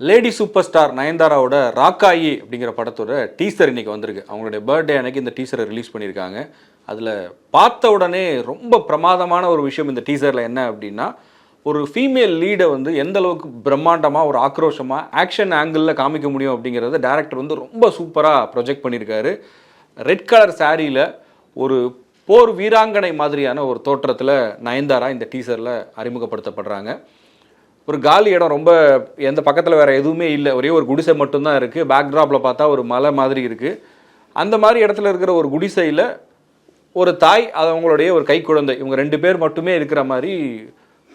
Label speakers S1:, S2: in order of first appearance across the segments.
S1: Lady super star நயன்தாராவோட ராக்காயி அப்படிங்கிற படத்தோட டீசர் இன்னைக்கு வந்திருக்கு. அவங்களுடைய பர்த்டே அன்னைக்கு இந்த டீசரை ரிலீஸ் பண்ணியிருக்காங்க. அதில் பார்த்த உடனே ரொம்ப பிரமாதமான ஒரு விஷயம் இந்த டீசரில் என்ன அப்படின்னா ஒரு ஃபீமேல் லீடை வந்து எந்த அளவுக்கு பிரம்மாண்டமாக ஒரு ஆக்ரோஷமாக ஆக்ஷன் ஆங்கிளில் காமிக்க முடியும் அப்படிங்கிறத டேரக்டர் வந்து ரொம்ப சூப்பராக ப்ரொஜெக்ட் பண்ணியிருக்காரு. ரெட் கலர் சாரியில் ஒரு போர் வீராங்கனை மாதிரியான ஒரு தோற்றத்தில் நயன்தாரா இந்த டீசரில் அறிமுகப்படுத்தப்படுறாங்க. ஒரு காலி இடம் ரொம்ப எந்த பக்கத்தில் வேறு எதுவுமே இல்லை. ஒரே ஒரு குடிசை மட்டும்தான் இருக்குது பேக்ட்ராப்பில் பார்த்தா ஒரு மலை மாதிரி இருக்குது அந்த மாதிரி இடத்துல இருக்கிற ஒரு குடிசையில் ஒரு தாய் அது அவங்களுடைய ஒரு கை குழந்தை. இவங்க ரெண்டு பேர் மட்டுமே இருக்கிற மாதிரி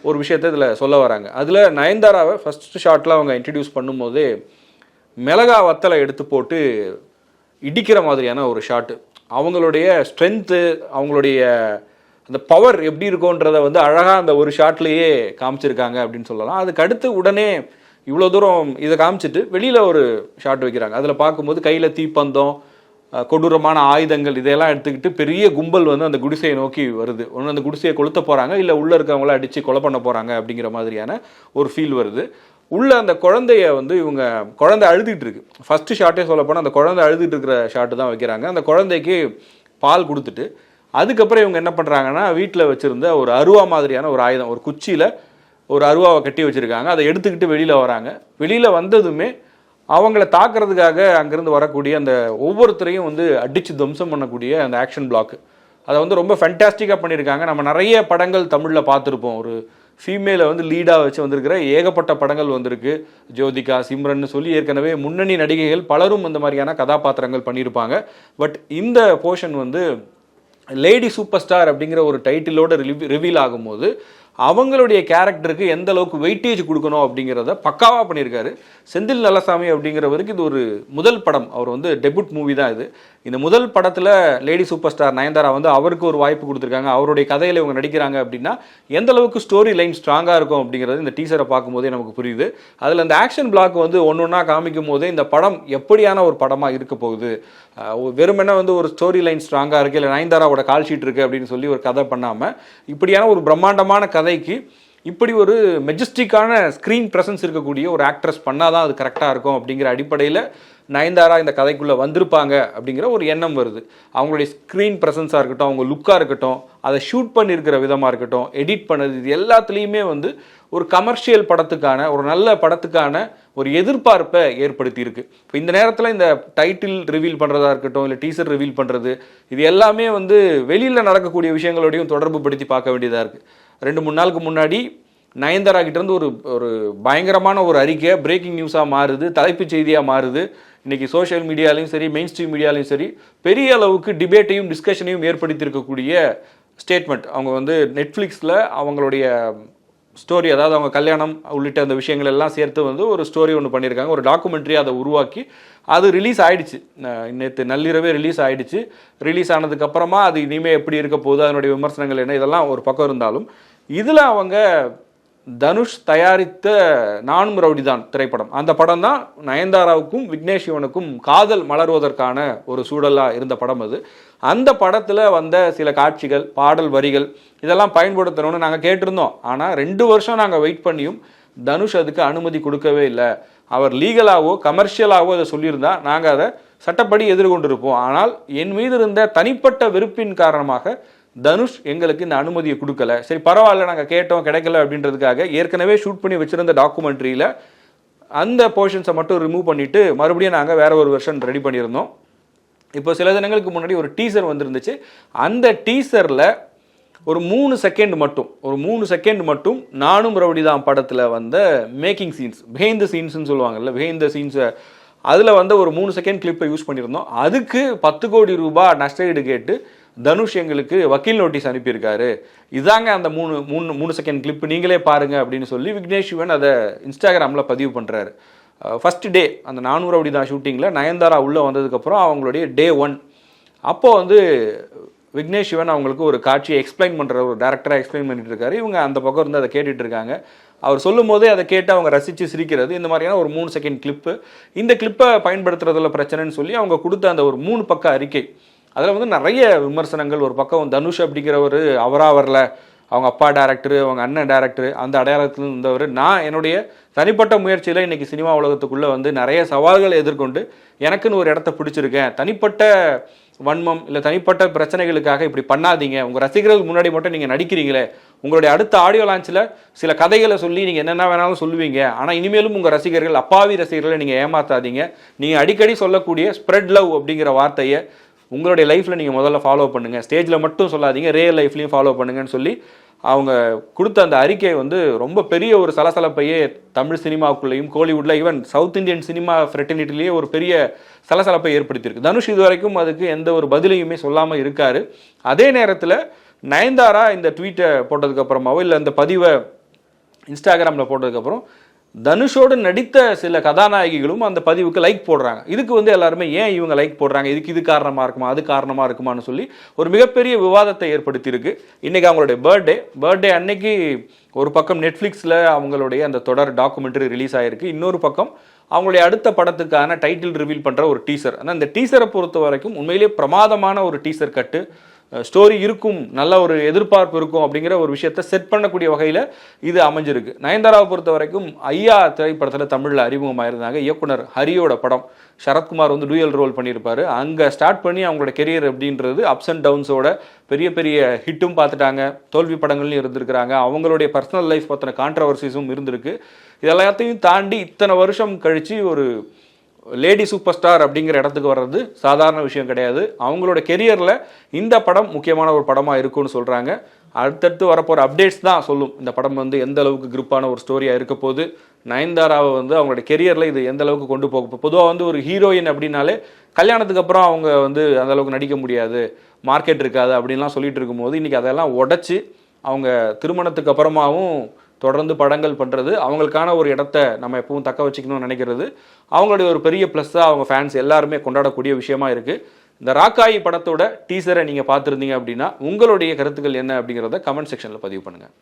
S1: ஒரு விஷயத்தை இதில் சொல்ல வராங்க. அதில் நயன்தாராவை ஃபஸ்ட்டு ஷாட்டில் அவங்க இன்ட்ரடியூஸ் பண்ணும்போதே மிளகா வத்தலை எடுத்து போட்டு இடிக்கிற மாதிரியான ஒரு ஷாட்டு அவங்களுடைய ஸ்ட்ரென்த்து அவங்களுடைய அந்த பவர் எப்படி இருக்கும்ன்றத வந்து அழகாக அந்த ஒரு ஷாட்லேயே காமிச்சிருக்காங்க அப்படின்னு சொல்லலாம். அதுக்கு அடுத்து உடனே இவ்வளோ தூரம் இதை காமிச்சிட்டு வெளியில் ஒரு ஷாட் வைக்கிறாங்க. அதில் பார்க்கும்போது கையில் தீப்பந்தம் கொடூரமான ஆயுதங்கள் இதையெல்லாம் எடுத்துக்கிட்டு பெரிய கும்பல் வந்து அந்த குடிசையை நோக்கி வருது. ஒன்று அந்த குடிசையை கொளுத்த போகிறாங்க இல்லை உள்ளே இருக்கவங்கள அடித்து கொலை பண்ண போகிறாங்க அப்படிங்கிற மாதிரியான ஒரு ஃபீல் வருது. உள்ள அந்த குழந்தைய வந்து இவங்க குழந்தை அழுதுகிட்டு இருக்கு. ஃபஸ்ட்டு ஷாட்டே சொல்ல போனால் அந்த குழந்தை அழுதுகிட்டு இருக்கிற ஷாட்டு தான் வைக்கிறாங்க. அந்த குழந்தைக்கு பால் கொடுத்துட்டு அதுக்கப்புறம் இவங்க என்ன பண்ணுறாங்கன்னா வீட்டில் வச்சுருந்த ஒரு அருவா மாதிரியான ஒரு ஆயுதம் ஒரு குச்சியில் ஒரு அருவாவை கட்டி வச்சுருக்காங்க. அதை எடுத்துக்கிட்டு வெளியில் வராங்க. வெளியில் வந்ததுமே அவங்கள தாக்குறதுக்காக அங்கேருந்து வரக்கூடிய அந்த ஒவ்வொருத்தரையும் வந்து அடித்து துவம்சம் பண்ணக்கூடிய அந்த ஆக்ஷன் பிளாக் அதை வந்து ரொம்ப ஃபென்டாஸ்டிக்காக பண்ணியிருக்காங்க. நம்ம நிறைய படங்கள் தமிழில் பார்த்துருப்போம். ஒரு ஃபீமேலை வந்து லீடாக வச்சு வந்திருக்கிற ஏகப்பட்ட படங்கள் வந்திருக்கு. ஜோதிகா சிம்ரன் சொல்லி ஏற்கனவே முன்னணி நடிகைகள் பலரும் இந்த மாதிரியான கதாபாத்திரங்கள் பண்ணியிருப்பாங்க. பட் இந்த போர்ஷன் வந்து லேடி சூப்பர் ஸ்டார் அப்படிங்கிற ஒரு டைட்டிலோட ரிவீல் ஆகும்போது அவங்களுடைய கேரக்டருக்கு எந்த அளவுக்கு வெயிட்டேஜ் கொடுக்கணும் அப்படிங்கிறத பக்காவாக பண்ணியிருக்காரு. செந்தில் நல்லசாமி அப்படிங்கிறவருக்கு இது ஒரு முதல் படம். அவர் வந்து டெபுட் மூவி தான் இது. இந்த முதல் படத்தில் லேடி சூப்பர் ஸ்டார் நயன்தாரா வந்து அவருக்கு ஒரு வாய்ப்பு கொடுத்துருக்காங்க. அவருடைய கதையில் இவங்க நடிக்கிறாங்க அப்படின்னா எந்த அளவுக்கு ஸ்டோரி லைன் ஸ்ட்ராங்காக இருக்கும் அப்படிங்கிறது இந்த டீசரை பார்க்கும்போதே நமக்கு புரியுது. அதில் அந்த ஆக்ஷன் பிளாக் வந்து ஒன்று ஒன்றா காமிக்கும் போது இந்த படம் எப்படியான ஒரு படமாக இருக்க போகுது? வெறுமென வந்து ஒரு ஸ்டோரி லைன் ஸ்ட்ராங்காக இருக்குது இல்லை நயன்தாராவோட கால் ஷீட் இருக்குது அப்படின்னு சொல்லி ஒரு கதை பண்ணாமல் இப்படியான ஒரு பிரம்மாண்டமான கதைக்கு இப்படி ஒரு மெஜஸ்டிக்கான ஸ்க்ரீன் ப்ரெசன்ஸ் இருக்கக்கூடிய ஒரு ஆக்ட்ரஸ் பண்ணாதான் அது கரெக்டாக இருக்கும் அப்படிங்கிற அடிப்படையில் நயன்தாரா இந்த கதைக்குள்ளே வந்திருப்பாங்க அப்படிங்கிற ஒரு எண்ணம் வருது. அவங்களுடைய ஸ்க்ரீன் ப்ரெசன்ஸாக இருக்கட்டும் அவங்க லுக்காக இருக்கட்டும் அதை ஷூட் பண்ணியிருக்கிற விதமாக இருக்கட்டும் எடிட் பண்ணது இது எல்லாத்துலேயுமே வந்து ஒரு கமர்ஷியல் படத்துக்கான ஒரு நல்ல படத்துக்கான ஒரு எதிர்பார்ப்பை ஏற்படுத்தியிருக்கு. இப்போ இந்த நேரத்தில் இந்த டைட்டில் ரிவீல் பண்ணுறதா இருக்கட்டும் இல்லை டீசர் ரிவீல் பண்ணுறது இது எல்லாமே வந்து வெளியில் நடக்கக்கூடிய விஷயங்களோடையும் தொடர்பு படுத்தி பார்க்க வேண்டியதாக இருக்குது ரெண்டு மூணு நாளுக்கு முன்னாடி நயன்தாரா கிட்டேருந்து ஒரு ஒரு பயங்கரமான ஒரு அறிக்கை பிரேக்கிங் நியூஸாக மாறுது தலைப்புச் செய்தியாக மாறுது. இன்னைக்கு சோஷியல் மீடியாலையும் சரி மெயின் ஸ்ட்ரீம் மீடியாலையும் சரி பெரிய அளவுக்கு டிபேட்டையும் டிஸ்கஷனையும் ஏற்படுத்தியிருக்கக்கூடிய ஸ்டேட்மெண்ட் அவங்க வந்து நெட்ஃப்ளிக்ஸில் அவங்களுடைய ஸ்டோரி அதாவது அவங்க கல்யாணம் உள்ளிட்ட அந்த விஷயங்கள் எல்லாம் சேர்த்து வந்து ஒரு ஸ்டோரி ஒன்று பண்ணியிருக்காங்க. ஒரு டாக்குமெண்ட்ரி அதை உருவாக்கி அது ரிலீஸ் ஆகிடுச்சு நேற்று நள்ளிரவே ரிலீஸ் ஆகிடுச்சு ரிலீஸ் ஆனதுக்கப்புறமா அது இனிமேல் எப்படி இருக்க போகுது அதனுடைய விமர்சனங்கள் என்ன இதெல்லாம் ஒரு பக்கம் இருந்தாலும் இதில் அவங்க தனுஷ் தயாரித்த நானும் ரவுடிதான் திரைப்படம். அந்த படம் தான் நயன்தாராவுக்கும் விக்னேஷ் சிவனுக்கும் காதல் மலர்வதற்கான ஒரு சூழலாக இருந்த படம் அது. அந்த படத்தில் வந்த சில காட்சிகள் பாடல் வரிகள் இதெல்லாம் பயன்படுத்தணும்னு நாங்கள் கேட்டிருந்தோம். ஆனால் ரெண்டு வருஷம் நாங்கள் வெயிட் பண்ணியும் தனுஷ் அதுக்கு அனுமதி கொடுக்கவே இல்லை. அவர் லீகலாகவோ கமர்ஷியலாகவோ அதை சொல்லியிருந்தா நாங்கள் அதை சட்டப்படி எதிர்கொண்டிருப்போம். ஆனால் என் மீது இருந்த தனிப்பட்ட வெறுப்பின் காரணமாக தனுஷ் எங்களுக்கு இந்த அனுமதியை கொடுக்கல. சரி பரவாயில்ல நாங்கள் கேட்டோம் கிடைக்கல அப்படின்றதுக்காக ஏற்கனவே ஷூட் பண்ணி வச்சிருந்த டாக்குமெண்ட்ரியில் அந்த போர்ஷன்ஸை மட்டும் ரிமூவ் பண்ணிட்டு மறுபடியும் நாங்கள் வேற ஒரு வெர்ஷன் ரெடி பண்ணியிருந்தோம். இப்போ சில தினங்களுக்கு முன்னாடி ஒரு டீசர் வந்திருந்துச்சு. அந்த டீசரில் ஒரு மூணு செகண்ட் மட்டும் ஒரு மூணு செகண்ட் மட்டும் நானும் ரவுடிதான் படத்தில் வந்த மேக்கிங் சீன்ஸ் பிஹைண்ட் த சீன்ஸ்னு சொல்லுவாங்கல்ல பிஹைண்ட் த சீன்ஸை அதில் வந்து ஒரு மூணு செகண்ட் கிளிப்பை யூஸ் பண்ணியிருந்தோம். அதுக்கு பத்து கோடி ரூபாய் நஷ்டஈடு கேட்டு தனுஷ் எங்களுக்கு வக்கீல் நோட்டீஸ் அனுப்பியிருக்காரு. இதாங்க அந்த மூணு மூணு மூணு செகண்ட் கிளிப் நீங்களே பாருங்க அப்படின்னு சொல்லி விக்னேஷ் சிவன் அதை இன்ஸ்டாகிராமில் பதிவு பண்ணுறாரு ஃபர்ஸ்ட் டே அந்த நானூறு அப்படி தான் ஷூட்டிங்கில் நயன்தாரா உள்ளே வந்ததுக்கப்புறம் அவங்களுடைய டே ஒன் அப்போது வந்து விக்னேஷ் சிவன் அவங்களுக்கு ஒரு காட்சியை எக்ஸ்பிளைன் பண்ணுற ஒரு டேரக்டராக எக்ஸ்பிளைன் பண்ணிட்டு இருக்காரு. இவங்க அந்த பக்கம் இருந்து அதை கேட்டுட்டு இருக்காங்க. அவர் சொல்லும் போதே அதை கேட்டு அவங்க ரசித்து சிரிக்கிறது. இந்த மாதிரியான ஒரு மூணு செகண்ட் கிளிப்பு இந்த கிளிப்பை பயன்படுத்துறதுல பிரச்சனைன்னு சொல்லி அவங்க கொடுத்த அந்த ஒரு மூணு பக்க அறிக்கை. அதில் வந்து நிறைய விமர்சனங்கள். ஒரு பக்கம் தனுஷ் அப்படிங்கிறவர் அவராக வரல. அவங்க அப்பா டேரக்டரு அவங்க அண்ணன் டேரக்டரு அந்த அடையாளத்தில் இருந்தவர். நான் என்னுடைய தனிப்பட்ட முயற்சியில் இன்றைக்கி சினிமா உலகத்துக்குள்ளே வந்து நிறைய சவால்களை எதிர்கொண்டு எனக்குன்னு ஒரு இடத்த பிடிச்சிருக்கேன். தனிப்பட்ட வன்மம் இல்லை தனிப்பட்ட பிரச்சனைகளுக்காக இப்படி பண்ணாதீங்க. உங்கள் ரசிகர்களுக்கு முன்னாடி மட்டும் நீங்கள் நடிக்கிறீங்களே. உங்களுடைய அடுத்த ஆடியோ லான்ச்சில் சில கதைகளை சொல்லி நீங்கள் என்னென்ன வேணாலும் சொல்லுவீங்க. ஆனால் இனிமேலும் உங்கள் ரசிகர்கள் அப்பாவி ரசிகர்களை நீங்கள் ஏமாத்தாதீங்க. நீங்கள் அடிக்கடி சொல்லக்கூடிய ஸ்ப்ரெட் லவ் அப்படிங்கிற வார்த்தையை உங்களுடைய லைஃப்பில் நீங்கள் முதல்ல ஃபாலோ பண்ணுங்கள் ஸ்டேஜில் மட்டும் சொல்லாதீங்க. ரியல் லைஃப்லையும் ஃபாலோ பண்ணுங்கன்னு சொல்லி அவங்க கொடுத்த அந்த அறிக்கை வந்து ரொம்ப பெரிய ஒரு சலசலப்பையே தமிழ் சினிமாவுக்குள்ளேயும் கோலிவுட்ல ஈவன் சவுத் இந்தியன் சினிமா ஃப்ரெட்டர்னிட்டிலேயே ஒரு பெரிய சலசலப்பை ஏற்படுத்தியிருக்கு. தனுஷ் இது வரைக்கும் அதுக்கு எந்த ஒரு பதிலையுமே சொல்லாமல் இருக்கார். அதே நேரத்தில் நயன்தாரா இந்த ட்வீட்டை போட்டதுக்கப்புறமாவோ இல்லை அந்த பதிவை இன்ஸ்டாகிராமில் போட்டதுக்கப்புறம் தனுஷோடு நடித்த சில கதாநாயகிகளும் அந்த பதிவுக்கு லைக் போடுறாங்க. இதுக்கு வந்து எல்லாருமே ஏன் இவங்க லைக் போடுறாங்க? இதுக்கு இது காரணமாக இருக்குமா? அது காரணமாக இருக்குமான்னு சொல்லி ஒரு மிகப்பெரிய விவாதத்தை ஏற்படுத்தியிருக்கு. இன்றைக்கி அவங்களுடைய பர்த்டே பர்த்டே அன்னைக்கு ஒரு பக்கம் நெட்ஃப்ளிக்ஸில் அவங்களுடைய அந்த தொடர் டாக்குமெண்ட்ரி ரிலீஸ் ஆகிருக்கு இன்னொரு பக்கம் அவங்களுடைய அடுத்த படத்துக்கான டைட்டில் ரிவீல் பண்ணுற ஒரு டீசர் ஆனால் இந்த டீசரை பொறுத்த வரைக்கும் உண்மையிலேயே பிரமாதமான ஒரு டீசர் கட்டு ஸ்டோரி இருக்கும் நல்ல ஒரு எதிர்பார்ப்பு இருக்கும் அப்படிங்கிற ஒரு விஷயத்த செட் பண்ணக்கூடிய வகையில் இது அமைஞ்சிருக்கு. நயன்தாராவை பொறுத்த வரைக்கும் ஐயா திரைப்படத்தில் தமிழில் அறிமுகமாயிருந்தாங்க இயக்குனர் ஹரியோட படம் சரத்குமார் வந்து டூயல் ரோல் பண்ணியிருப்பாரு. அங்கே ஸ்டார்ட் பண்ணி அவங்களோட கெரியர் அப்படின்றது அப்ஸ் அண்ட் டவுன்ஸோட பெரிய பெரிய ஹிட்டும் பார்த்துட்டாங்க. தோல்வி படங்கள்லையும் இருந்திருக்கிறாங்க. அவங்களுடைய பர்சனல் லைஃப் பற்றின கான்ட்ரவர்சிஸும் இருந்திருக்கு. இது எல்லாத்தையும் தாண்டி இத்தனை வருஷம் கழித்து ஒரு லேடி சூப்பர் ஸ்டார் அப்படிங்கிற இடத்துக்கு வர்றது சாதாரண விஷயம் கிடையாது. அவங்களோட கெரியரில் இந்த படம் முக்கியமான ஒரு படமாக இருக்கும்னு சொல்கிறாங்க அடுத்தடுத்து வரப்போகிற அப்டேட்ஸ் தான் சொல்லும். இந்த படம் வந்து எந்த அளவுக்கு குரூப்பான ஒரு ஸ்டோரியாக இருக்க போது நயன்தாராவை வந்து அவங்களோட கெரியரில் இது எந்த அளவுக்கு கொண்டு போக பொதுவாக வந்து ஒரு ஹீரோயின் அப்படின்னாலே கல்யாணத்துக்கு அப்புறம் அவங்க வந்து அந்த அளவுக்கு நடிக்க முடியாது. மார்க்கெட் இருக்காது அப்படின்லாம் சொல்லிட்டு இருக்கும்போது இன்றைக்கி அதெல்லாம் உடச்சி அவங்க திருமணத்துக்கு அப்புறமாவும் தொடர்ந்து படங்கள் பண்ணுறது அவங்களுக்கான ஒரு இடத்த நம்ம எப்பவும் தக்க வச்சுக்கணும்னு நினைக்கிறது. அவங்களுடைய ஒரு பெரிய ப்ளஸ்ஸாக அவங்க ஃபேன்ஸ் எல்லாருமே கொண்டாடக்கூடிய விஷயமா இருக்குது இந்த ராக்காயி படத்தோட டீசரை நீங்கள் பார்த்துருந்தீங்க அப்படின்னா உங்களுடைய கருத்துக்கள் என்ன அப்படிங்கிறத கமெண்ட் செக்ஷனில் பதிவு பண்ணுங்கள்